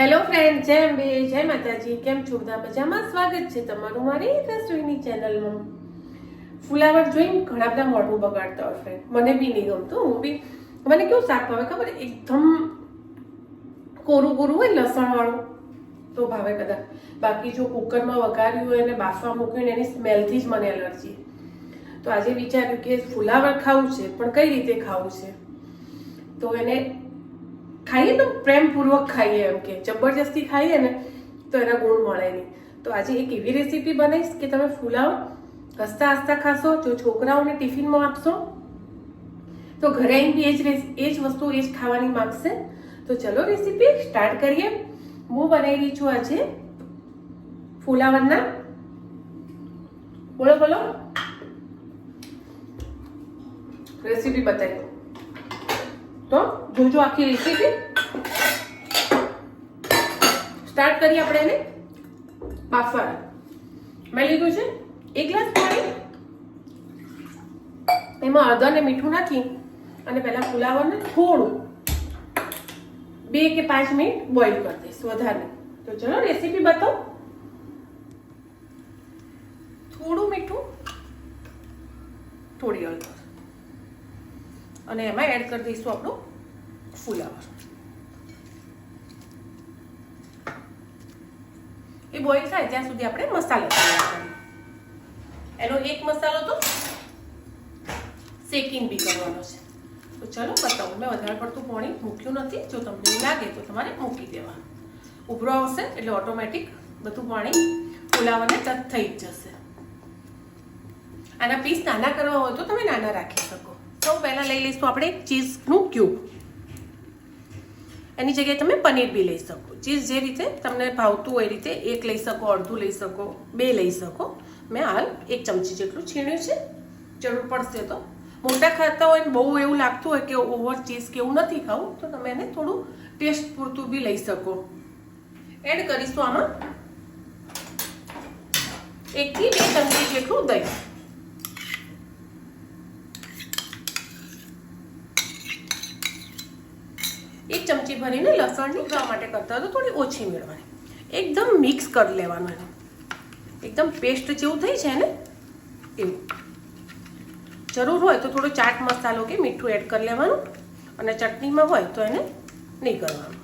Hello friend જય અંબે, જય માતાજી. કેમ છો બધા? મજામાં? સ્વાગત છે તમારું મારી રસોઈની ચેનલમાં ફુલાવર જોઈને ઘણા બધા મોઢું બગાડતા હોય ફ્રેન્ડ મને બી નહીં ગમતું, હું બી. મને કેવું શાક ભાવે ખબર? એકદમ કોરું કોરું હોય લસણવાળું. તો ભાવે કદાચ. બાકી જો કુકરમાં વઘાર્યું હોય અને બાફવા મૂક્યું એની સ્મેલથી જ મને એલર્જી. તો આજે વિચાર્યું કે ફુલાવર ખાવું છે, પણ કઈ રીતે ખાવું છે? તો એને ખાઈએ તો પ્રેમપૂર્વક ખાઈએ એમ કે, જબરજસ્તી ખાઈએ ને, તો એના ગુણ મળે નહીં. તો આજે એક એવી રેસીપી બનાવીશ કે તમે ફૂલાવ, હસતા હસતા ખાશો, જો છોકરાઓને ટિફિનમાં આપશો, તો ઘરે આવીને બી એ જ એ જ વસ્તુ એ જ ખાવાની માંગશે. તો ચલો રેસીપી સ્ટાર્ટ કરીએ. હું બનાવી રહી છું આજે ફુલાવરના બોલો બોલો. રેસીપી બતાવી તો જોજો આખી રેસીપી સ્ટાર્ટ કરીએ આપણે એને બાફવાનું. મેં લીધું છે? એક ગ્લાસ પાણી. એમાં હળદર ને મીઠું નાખી અને પહેલાં ફુલાવાને થોડું, બે કે પાંચ મિનિટ બોઇલ કરી દઈશ વધારે. તો ચલો રેસીપી બતાવો. થોડું મીઠું, થોડી હળદર. અને એમાં એડ કરી દઈશું આપણું ફુલાવર. એ બોઇલ થાય ત્યાં સુધી આપણે મસાલો એનો એક મસાલો તો શેકિંગ બી કરવાનો છે. તો ચલો બતાવું, મેં વધારે પડતું પાણી મૂક્યું નથી. જો તમને લાગે તો તમારે મૂકી દેવાનું. ઉભરો આવશે એટલે ઓટોમેટિક બધું પાણી ફુલાવાને ટચ થઈ જ જશે. આના પીસ નાના કરવા હોય તો તમે નાના રાખી શકો. સૌ પહેલાં લઈ લઈશું આપણે ચીઝનું ક્યુબ. એની જગ્યાએ તમે પનીર બી લઈ શકો. ચીઝ જે રીતે તમને ભાવતું હોય એ રીતે એક લઈ શકો, અડધું લઈ શકો, બે લઈ શકો. મેં હાલ એક ચમચી જેટલું છીણ્યું છે. જરૂર પડશે તો. મોટા ખાતા હોય બહુ એવું લાગતું હોય કે ઓવર ચીઝ કે એવું નથી ખાવું, તો તમે એને થોડું ટેસ્ટ પૂરતું બી લઈ શકો. એડ કરીશું આમાં એકથી બે ચમચી જેટલું દહીં. એક ચમચી ભરીને લસણની ઉગાવા માટે કરતા તો થોડી ઓછી મેળવાની એકદમ મિક્સ કરી લેવાનું એને. એકદમ પેસ્ટ જેવું થઈ છે ને એવું. જરૂર હોય તો થોડો ચાટ મસાલો કે મીઠું એડ કરી લેવાનું અને ચટણીમાં હોય તો એને નહીં કરવાનું.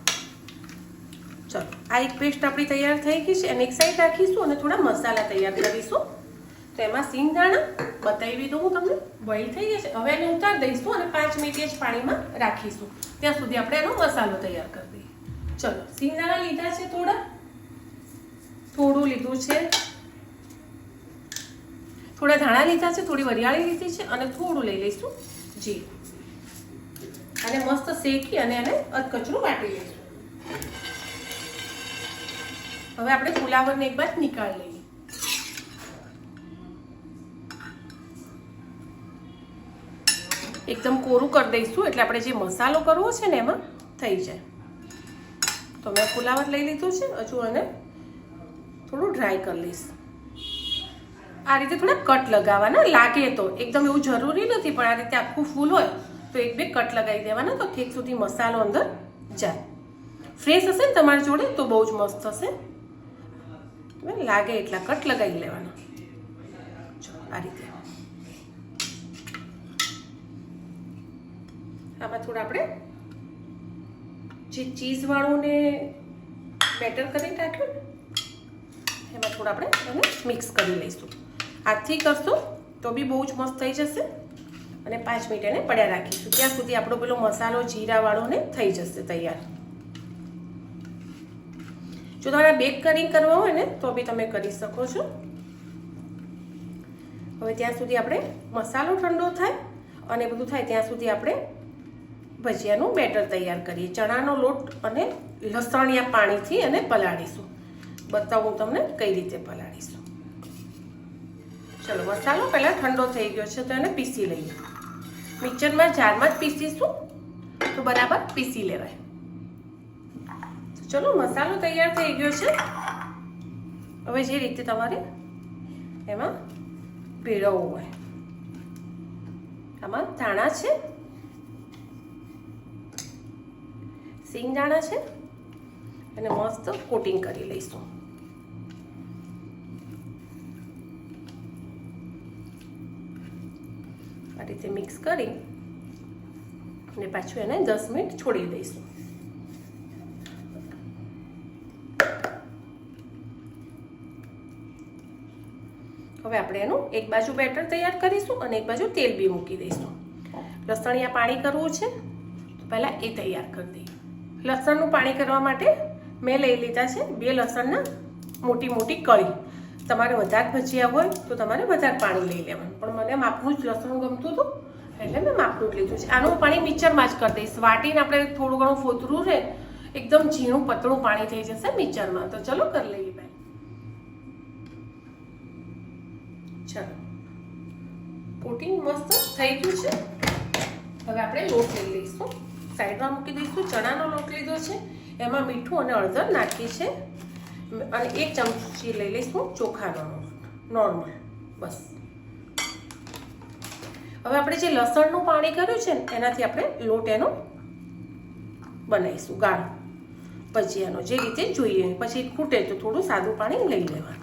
ચલો, આ એક પેસ્ટ આપણી તૈયાર થઈ ગઈ છે. એને એક સાઈડ રાખીશું અને થોડા મસાલા તૈયાર કરીશું. તો એમાં સિંગદાણા બતાવી દીધું હું તમને. બોઇલ થઈ ગયા છે હવે એને ઉતાર દઈશું અને પાંચ મિનિટ જ પાણીમાં રાખીશું. ત્યાં સુધી આપણે એનો મસાલો તૈયાર કરી દઈએ. ચલો, સિંગદાણા લીધા છે થોડા. થોડું લીધું છે. થોડા ધાણા લીધા છે, થોડી વરિયાળી લીધી છે અને થોડું લઈ લઈશું જી અને મસ્ત શેકી અને એને અધકચરું વાટી લઈશું. હવે આપણે ફુલાવરને એક બાદ નીકાળી લઈએ. એકદમ કોરું કરી દઈશું, એટલે આપણે જે મસાલો કરવો છે ને એમાં થઈ જાય. તો મેં ફુલાવર લઈ લીધું છે, હજુ એને થોડું ડ્રાય કરી લઈશ. આ રીતે થોડા કટ લગાવવાના લાગે તો, એકદમ એવું જરૂરી નથી, પણ આ રીતે આખું ફૂલ હોય તો એક બે કટ લગાવી દેવાના, તો ઠીક સુધી મસાલો અંદર જાય. ફ્રેશ હશે ને તમારી જોડે, તો બહુ જ મસ્ત થશે લાગે એટલા કટ લગાવી લેવાના. આ રીતે. આમાં થોડા આપણે જે ચીઝવાળું ને બેટર કરી નાખ્યું ને, એમાં થોડા આપણે એને મિક્સ કરી લઈશું. હાથથી કરશું તો બી બહુ જ મસ્ત થઈ જશે અને પાંચ મિનિટ એને પડ્યા રાખીશું. ત્યાં સુધી આપણો પેલો મસાલો જીરાવાળો ને થઈ જશે તૈયાર. જો તમારે બેક કરી કરવા હોય ને, તો બી તમે કરી શકો છો. હવે ત્યાં સુધી આપણે મસાલો ઠંડો થાય અને બધું થાય ત્યાં સુધી આપણે ભજીયાનું બેટર તૈયાર કરીએ. ચણાનો લોટ અને લસણિયા પાણીથી એને પલાળીશું. બતાવું તમને કઈ રીતે પલાળીશું. ચલો, મસાલો પહેલાં ઠંડો થઈ ગયો છે તો એને પીસી લઈએ. મિક્સરમાં જારમાં જ પીસીશું તો બરાબર પીસી લેવાય. ચલો, મસાલો તૈયાર થઈ ગયો છે. હવે જે રીતે તમારે એમાં ભેળવવું હોય. આમાં ધાણા છે સિંગદાણા છે. અને મસ્ત કોટિંગ કરી લઈશું. આ રીતે મિક્સ કરી અને પાછું એને દસ મિનિટ છોડી દઈશું. હવે આપણે એનું એક બાજુ બેટર તૈયાર કરીશું અને એક બાજુ તેલ બી મૂકી દઈશું. લસણિયા પાણી કરવું છે. તો પહેલાં એ તૈયાર કરી દઈએ. લસણનું પાણી કરવા માટે મેં લઈ લીધા છે બે લસણના મોટી મોટી કળી. તમારે વધારે ભજીયા હોય તો તમારે વધારે પાણી લઈ લેવાનું. પણ મને માપનું જ લસણ ગમતું હતું, એટલે મેં માપનું જ લીધું છે. આનું પાણી મિક્સરમાં જ કરી દઈશ. વાટીને આપણે થોડું ઘણું ફોતરું રહે, એકદમ ઝીણું પતળું પાણી થઈ જશે મિક્સરમાં. તો ચલો કરી લઈએ ભાઈ. ચાલો. કોટિંગ મસ્ત થઈ ગયું છે. હવે આપણે લોટ લઈ લઈશું. સાઈડમાં મૂકી દઈશું, ચણાનો લોટ લીધો છે, એમાં મીઠું અને અડધર નાખી છે. અને એક ચમચી લઈ લઈશું ચોખાનો નોર્મલ બસ. હવે આપણે જે લસણનું પાણી કર્યું છે ને, એનાથી આપણે લોટ એનો બનાવીશું ગાঢ় ભજીયાનો જે રીતે જોઈએ, પછી ખૂટે તો થોડું સાદું પાણી લઈ લેવાનું.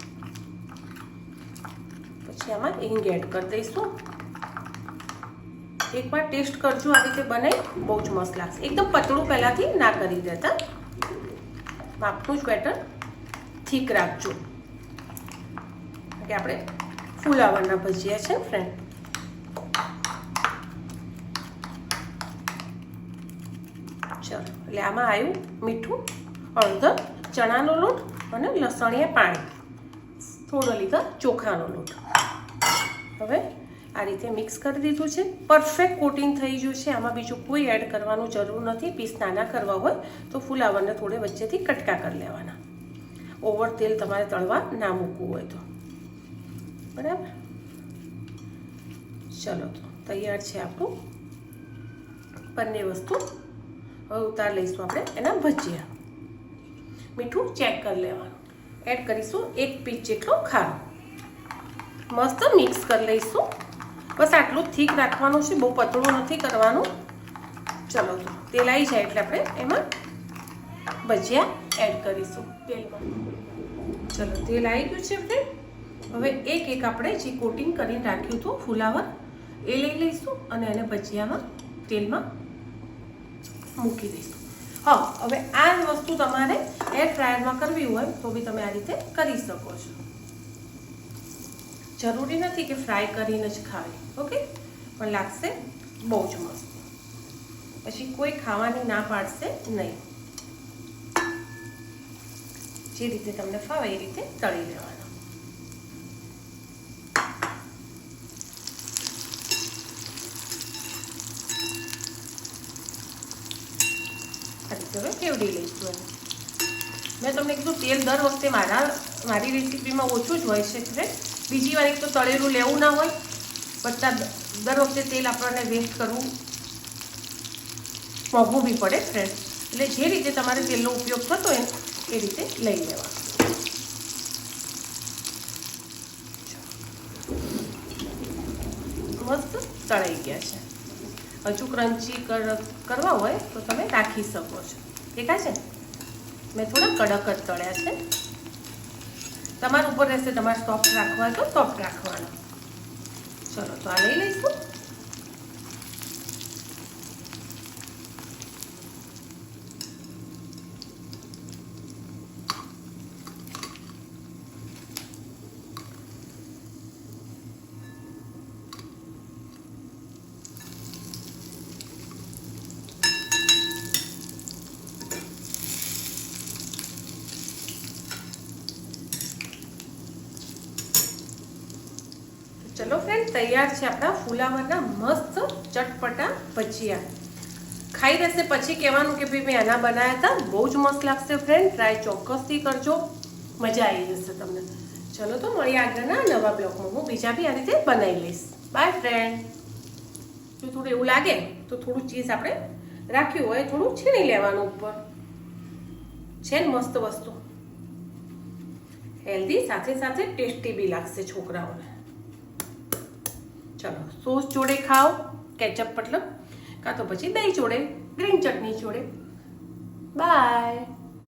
પછી આમાં હિંગ એડ કરી દઈશું. એકવાર ટેસ્ટ કરજો, આ રીતે બનાવી બહુ જ મસ્ત લાગશે. એકદમ પતળું પહેલાંથી ના કરી દેતા. માપનું જ બેટર ઠીક રાખજો. કે આપણે ફુલાવરના ભજીયા છે ફ્રેન્ડ ચાલો, એટલે આમાં આવ્યું મીઠું અડધો ચણાનો લોટ અને લસણીએ પાણી. થોડો લીધા ચોખાનો લોટ. હવે આ રીતે મિક્સ કરી દીધું છે. પરફેક્ટ કોટિંગ થઈ ગયું છે. આમાં બીજું કોઈ એડ કરવાનું જરૂર નથી. પીસ નાના કરવા હોય તો ફુલાવરને થોડે વચ્ચેથી કટકા કરી લેવાના. ઓવર તેલ તમારે તળવા ના મૂકવું હોય તો. બરાબર? ચલો તો, તૈયાર છે આપણું. બંને વસ્તુ હવે ઉતાર લઈશું આપણે એના ભજીયા. મીઠું ચેક કરી લેવાનું. એડ કરીશું એક પીસ જેટલો ખારો. મસ્ત મિક્સ કરી લઈશું. બસ આટલું થીક રાખવાનું છે, બહુ પતળું નથી કરવાનું. ચલો તો, તેલ આવી જાય એટલે આપણે એમાં ભજીયા એડ કરીશું તેલમાં. ચલો, તેલ આવી ગયું છે આપણે હવે એક એક આપણે જે કોટિંગ કરીને રાખ્યું હતું, ફુલાવર, એ લઈ લઈશું અને એને ભજીયામાં તેલમાં મૂકી દઈશું. હા, હવે આ વસ્તુ તમારે એર ફ્રાયરમાં કરવી હોય તો બી તમે આ રીતે કરી શકો છો. જરૂરી નથી કે ફ્રાય કરીને જ ખાવી, ઓકે? પણ લાગશે બહુ જ મસ્ત. પછી કોઈ ખાવાની ના પાડશે નહીં. જે રીતે તમને ફાવે એ રીતે તળી લેવાના. હવે કેવડી લઈશું મેં તમને કીધું તેલ દર વખતે મારા, મારી રેસીપીમાં ઓછું જ હોય છે ફ્રેન્ડ બીજી વાર એક તો તળેલું લેવું ના હોય બધા દર વખતે તેલ આપણને વેસ્ટ કરવું મોંઘું બી પડે ફ્રેન્ડ એટલે જે રીતે તમારે તેલનો ઉપયોગ થતો હોય, એ રીતે લઈ લેવા મસ્ત તળાઈ ગયા છે. હજુ ક્રન્ચી કરવા હોય તો તમે રાખી શકો છો. દેખાય છે? મેં થોડા કડક જ તળ્યા છે. તમારા ઉપર રહેશે તમારે સોફ્ટ રાખવા તો સોફ્ટ રાખવાનો. ચલો તો આ લઈ લઈશું ચલો ફ્રેન્ડ તૈયાર છે આપણા ફુલાવરના મસ્ત ચટપટા ભજીયા. ખાઈ રહેશે પછી કહેવાનું કે ભાઈ મેં આના બનાવ્યા હતા, બહુ જ મસ્ત લાગશે ફ્રેન્ડ ટ્રાય ચોક્કસથી કરજો. મજા આવી જશે તમને. ચલો તો મળીએ આગળના નવા બ્લોગમાં. હું બીજા બી આ રીતે બનાવી લઈશ. બાય ફ્રેન્ડ જો થોડું એવું લાગે, તો થોડું ચીઝ આપણે રાખ્યું હોય, થોડું છીણી લેવાનું ઉપર. છે ને મસ્ત વસ્તુ. હેલ્ધી સાથે સાથે ટેસ્ટી બી લાગશે છોકરાઓને. સોસ જોડે ખાઓ કેચઅપ મતલબ? કાં તો પછી દહીં જોડે ગ્રીન ચટણી જોડે. બાય